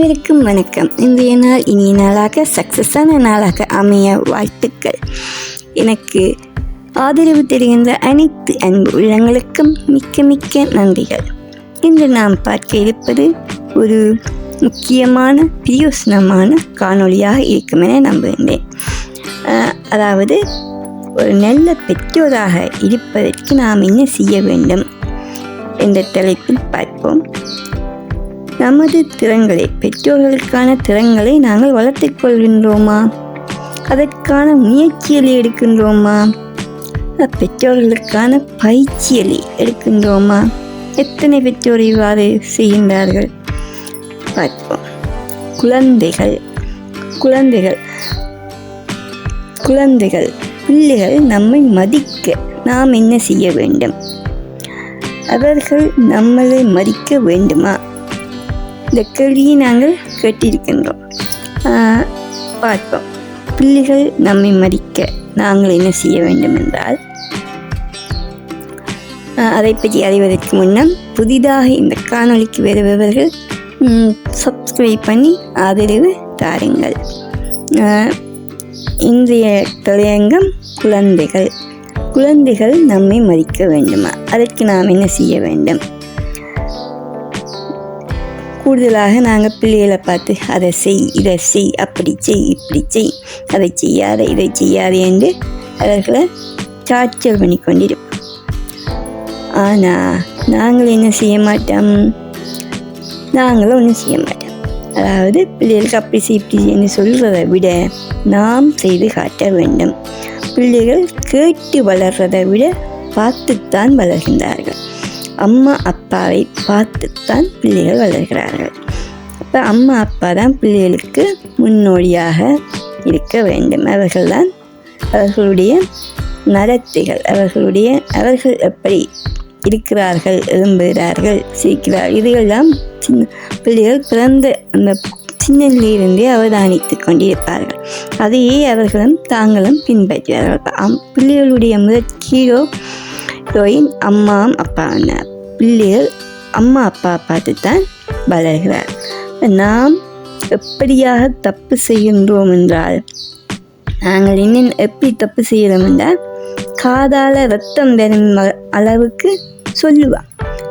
அனைவருக்கும் வணக்கம். இன்றைய நாள் இனிய நாளாக சக்ஸஸான நாளாக அமைய வாழ்த்துக்கள். எனக்கு ஆதரவு தெரிகின்ற அனைத்து அன்பு உள்ளங்களுக்கும் மிக்க மிக்க நன்றிகள். இன்று நாம் பார்க்க இருப்பது ஒரு முக்கியமான பிரியோசனமான காணொளியாக இருக்கும் என நம்புகின்றேன். அதாவது ஒரு நல்ல பெற்றோராக இருப்பதற்கு நாம் என்ன செய்ய வேண்டும்? என்ற தலைப்பில் பார்ப்போம். நமது திறன்களை பெற்றோர்களுக்கான திறன்களை நாங்கள் வளர்த்துக்கொள்கின்றோமா அதற்கான முயற்சிகளை எடுக்கின்றோமா? பெற்றோர்களுக்கான பயிற்சியலி எடுக்கின்றோமா? எத்தனை பெற்றோர் இவ்வாறு செய்கின்றார்கள்? பார்ப்போம். குழந்தைகள் குழந்தைகள் குழந்தைகள் பிள்ளைகள் நம்மை மதிக்க நாம் என்ன செய்ய வேண்டும்? அவர்கள் நம்மளை மதிக்க வேண்டுமா? இந்த கேள்வியை நாங்கள் கேட்டிருக்கின்றோம். பார்ப்போம். பிள்ளைகள் நம்மை மதிக்க நாங்கள் என்ன செய்ய வேண்டும் என்றால் அதை பற்றி அறிவதற்கு முன்னம் புதிதாக இந்த காணொளிக்கு வருபவர்கள் சப்ஸ்கிரைப் பண்ணி ஆதரவு தாருங்கள். இன்றைய தலையங்கம் குழந்தைகள். குழந்தைகள் நம்மை மதிக்க வேண்டுமா? அதற்கு நாம் என்ன செய்ய வேண்டும்? கூடுதலாக நாங்கள் பிள்ளைகளை பார்த்து அதை செய் இதை செய் அப்படி செய் இப்படி செய் அதை செய்யாத இதை செய்யாத என்று அவர்களை டார்ச்சர் பண்ணி கொண்டிருப்போம். ஆனால் நாங்கள் என்ன செய்ய மாட்டோம்? நாங்களும் ஒன்றும் செய்ய மாட்டோம். அதாவது பிள்ளைகளுக்கு அப்படி செய் இப்படி செய்யன்னு சொல்கிறதை விட நாம் செய்து காட்ட வேண்டும். பிள்ளைகள் கேட்டு வளர்றதை விட பார்த்துத்தான் வளர்கின்றார்கள். அம்மா அப்பாவை பார்த்துத்தான் பிள்ளைகள் வளர்கிறார்கள். அப்போ அம்மா அப்பா தான் பிள்ளைகளுக்கு முன்னோடியாக இருக்க வேண்டும். அவர்கள்தான் அவர்களுடைய நடத்தைகள் அவர்களுடைய அவர்கள் எப்படி இருக்கிறார்கள் எழும்புகிறார்கள் சிரிக்கிறார்கள். இதுகெல்லாம் சின்ன பிள்ளைகள் பிறந்த அந்த சின்னதிலிருந்தே அவதானித்து கொண்டிருப்பார்கள். அதையே அவர்களும் தாங்களும் பின்பற்றுவார்கள் அம்- பிள்ளைகளுடைய முதற் கீழோ ஹீரோயின் அம்மாவும் அப்பாவும் பிள்ளைகள் அம்மா அப்பா பார்த்து தான் வளர்கிறார் நாம் எப்படியாக தப்பு செய்கின்றோம் என்றால் நாங்கள் இன்னும் எப்படி தப்பு செய்கிறோம் என்றால் காதால் ரத்தம் வரும் அளவுக்கு சொல்லுவான்.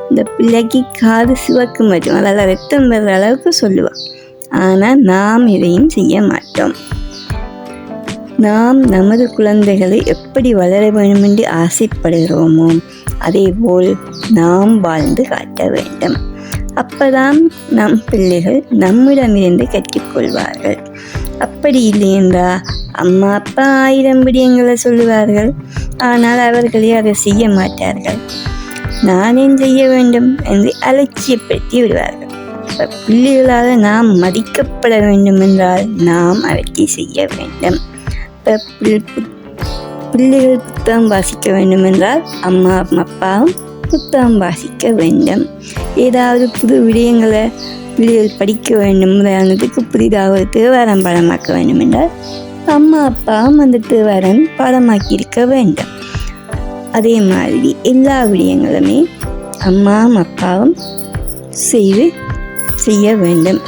இந்த பிள்ளைக்கு காது சிவக்கு மட்டும் அதால் ரத்தம் வர்ற அளவுக்கு சொல்லுவான். ஆனால் நாம் இதையும் செய்ய மாட்டோம். நாம் நமது குழந்தைகளை எப்படி வளர வேண்டும் என்று ஆசைப்படுகிறோமோ அதேபோல் நாம் வாழ்ந்து காட்ட வேண்டும். அப்பதான் நம் பிள்ளைகள் நம்மிடமிருந்து கற்றுக்கொள்வார்கள். அப்படி இல்லையென்றால் அம்மா அப்பா ஆயிரம் விடயங்களை சொல்லுவார்கள். ஆனால் அவர்களே அதை செய்ய மாட்டார்கள். நானேன் செய்ய வேண்டும் என்று அலட்சியப்படுத்தி விடுவார்கள். பிள்ளைகளால் பிள்ளைகளாக நாம் மதிக்கப்பட வேண்டும் என்றால் நாம் அவற்றை செய்ய வேண்டும். பிள்ளைகள் புத்தகம் வாசிக்க வேண்டும் என்றால் அம்மா அப்பாவும் புத்தகம் வாசிக்க வேண்டும். ஏதாவது புது விடயங்களை பிள்ளைகள் படிக்க வேண்டும். உதாரணத்துக்கு புதிதாக ஒரு தேவாரம் படமாக்க வேண்டும் என்றால் அம்மா அப்பாவும் அந்த தேவாரம் பாடமாக்கி இருக்க வேண்டும். அதே மாதிரி எல்லா விடயங்களுமே அம்மாவும் அப்பாவும் செய்து செய்ய வேண்டும்.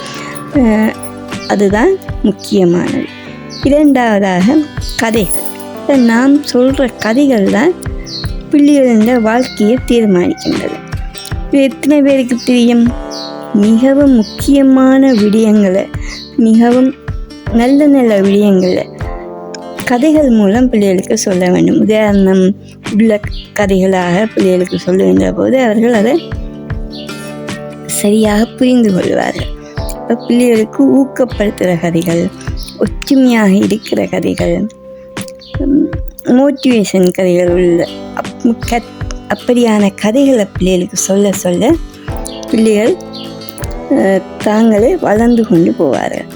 அதுதான் முக்கியமானது. இரண்டாவதாக கதைகள் நாம் சொல்கிற கதைகள் தான் பிள்ளைகளின் வாழ்க்கையை தீர்மானிக்கின்றது. இது எத்தனை பேருக்கு தெரியும்? மிகவும் முக்கியமான விடயங்களை மிகவும் நல்ல நல்ல விடயங்களை கதைகள் மூலம் பிள்ளைகளுக்கு சொல்ல வேண்டும். உதாரணம் உள்ள கதைகளாக பிள்ளைகளுக்கு சொல்லுகின்ற போது அவர்கள் அதை சரியாக புரிந்து கொள்வார்கள். இப்போ பிள்ளைகளுக்கு ஊக்கப்படுத்துகிற கதைகள் ஒற்றுமையாக இருக்கிற கதைகள் மோட்டிவேஷன் கதைகள் உள்ள அப் கத் அப்படியான கதைகளை பிள்ளைகளுக்கு சொல்ல சொல்ல பிள்ளைகள் தாங்களே வளர்ந்து கொண்டு போவார்கள்.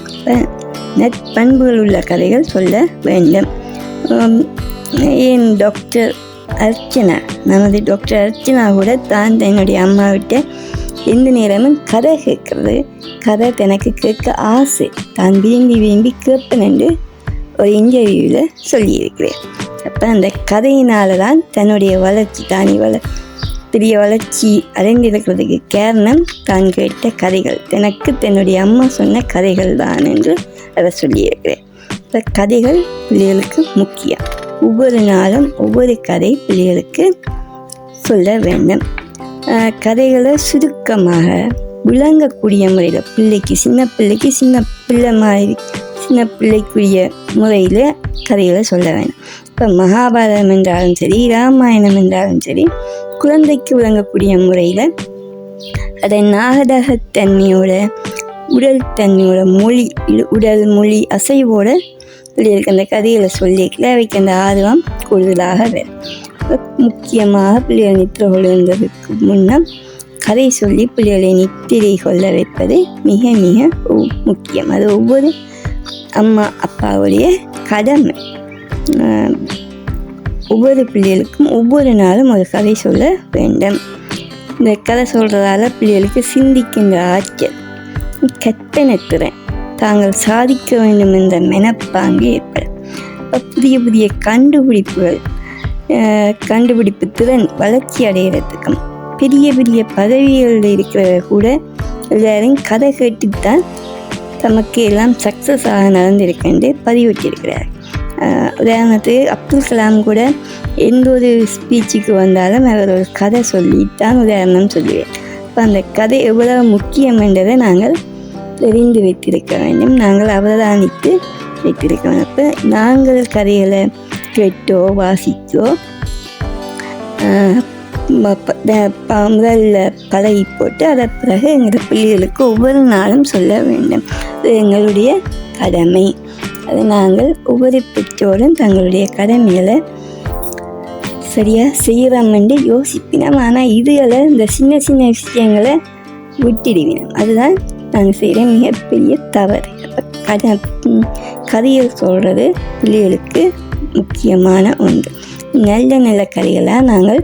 நற்பண்புகள் உள்ள கதைகள் சொல்ல வேண்டும். என் ஏன் டாக்டர் அர்ச்சனா நமது டாக்டர் அர்ச்சனா கூட தான் தன்னுடைய அம்மாவிட்ட எந்த நேரமும் கதை கேட்கறது. கதை தனக்கு கேட்க ஆசை. தான் விரும்பி விரும்பி கேட்பேன் என்று ஒரு இன்டர்வியூவில் சொல்லியிருக்கிறேன். அப்போ அந்த கதையினால தான் தன்னுடைய வளர்ச்சி தானி வள பெரிய வளர்ச்சி அடைந்திருக்கிறதுக்கு காரணம் தான் கேட்ட கதைகள். எனக்கு தன்னுடைய அம்மா சொன்ன கதைகள் தான் என்று அதை சொல்லியிருக்கிறேன். இப்போ கதைகள் பிள்ளைகளுக்கு முக்கியம். ஒவ்வொரு நாளும் ஒவ்வொரு கதை பிள்ளைகளுக்கு சொல்ல வேண்டும். கதைகளை சுருக்கமாக விளங்கக்கூடிய முறையில் பிள்ளைக்கு சின்ன பிள்ளைக்கு சின்ன பிள்ளை மாதிரி சின்ன பிள்ளைக்குரிய முறையில் கதைகளை சொல்ல வேணும் இப்போ மகாபாரதம் என்றாலும் சரி ராமாயணம் என்றாலும் சரி குழந்தைக்கு விளங்கக்கூடிய முறையில் அதை நாகதகத்தன்மையோட உடல் தன்மையோட மொழி உடல் மொழி அசைவோட இருக்க அந்த கதைகளை சொல்லிக்கல அவைக்கு அந்த ஆர்வம் கூடுதலாக வரும். முக்கியமாக பிள்ளைகள் நித்திரை கொள்வதற்கு முன்னம் கதை சொல்லி பிள்ளைகளை நித்திரை கொள்ள வைப்பது மிக மிக முக்கியம். அது ஒவ்வொரு அம்மா அப்பாவுடைய கடமை. ஒவ்வொரு பிள்ளைகளுக்கும் ஒவ்வொரு நாளும் ஒரு கதை சொல்ல வேண்டும். இந்த கதை சொல்கிறதால பிள்ளைகளுக்கு சிந்திக்கின்ற ஆற்றல் கற்பனை திறன் தாங்கள் சாதிக்க வேண்டும் என்ற மெனப்பாங்கு ஏற்படும். புதிய புதிய கண்டுபிடிப்புகள் கண்டுபிடிப்பு திறன் வளர்ச்சி அடைகிறதுக்கும் பெரிய பெரிய பதவிகளில் இருக்கிறவங்க கூட எல்லாரும் கதை கேட்டுத்தான் தமக்கு எல்லாம் சக்ஸஸ் ஆக நடந்திருக்கேன் பதிவிட்டிருக்கிறார் உதாரணத்துக்கு அப்துல் கலாம் கூட எந்த ஒரு ஸ்பீச்சுக்கு வந்தாலும் அவர் ஒரு கதை சொல்லித்தான் உதாரணம் சொல்லுவேன். அப்போ அந்த கதை எவ்வளவு முக்கியம் என்றதை நாங்கள் தெரிந்து வைத்திருக்க வேண்டும். நாங்கள் அவதானித்து வைத்திருக்க வேண்டும். அப்போ நாங்கள் கதைகளை கேட்டோ வாசித்தோ ஆஹ் ப- ப- முதல்ல பழகி போட்டு அதை பிறகு எங்கள் பிள்ளைகளுக்கு ஒவ்வொரு நாளும் சொல்ல வேண்டும் அது எங்களுடைய கடமை அது நாங்கள் ஒவ்வொரு பெற்றோரும் தங்களுடைய கடமைகளை சரியாக செய்கிறோம் என்று யோசிப்பினோம் ஆனால் இதுகளை இந்த சின்ன சின்ன விஷயங்களை விட்டுடுவினோம் அதுதான் நாங்கள் செய்கிற மிகப்பெரிய தவறு அப்போ கதை கதையில் கதையை சொல்கிறது பிள்ளைகளுக்கு முக்கியமான ஒன்று. நல்ல நல்ல கதைகளாக நாங்கள்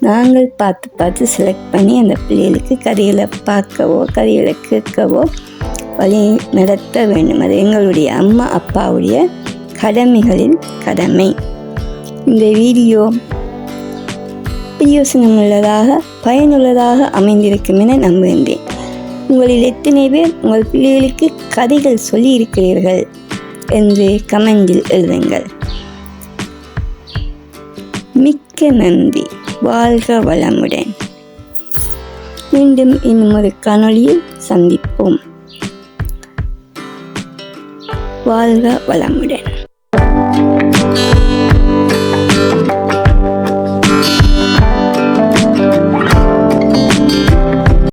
நாங்கள் பார்த்து பார்த்து செலக்ட் பண்ணி அந்த பிள்ளைகளுக்கு கதைகளை பார்க்கவோ கதைகளை கேட்கவோ வழி நடத்த வேண்டும். அது எங்களுடைய அம்மா அப்பாவுடைய கடமைகளின் கடமை. இந்த வீடியோ பிரயோசனம் உள்ளதாக பயனுள்ளதாக அமைந்திருக்கும் என நம்புகின்றேன். உங்களில் எத்தனை பேர் உங்கள் பிள்ளைகளுக்கு கதைகள் சொல்லியிருக்கிறீர்கள்? என்று கமெண்டில் எழுதுங்கள். மிக்க நன்றி. வாழ்க வளமுடன். மீண்டும் இன்னும் ஒரு காணொளியில் சந்திப்போம். வாழ்க வளமுடன்.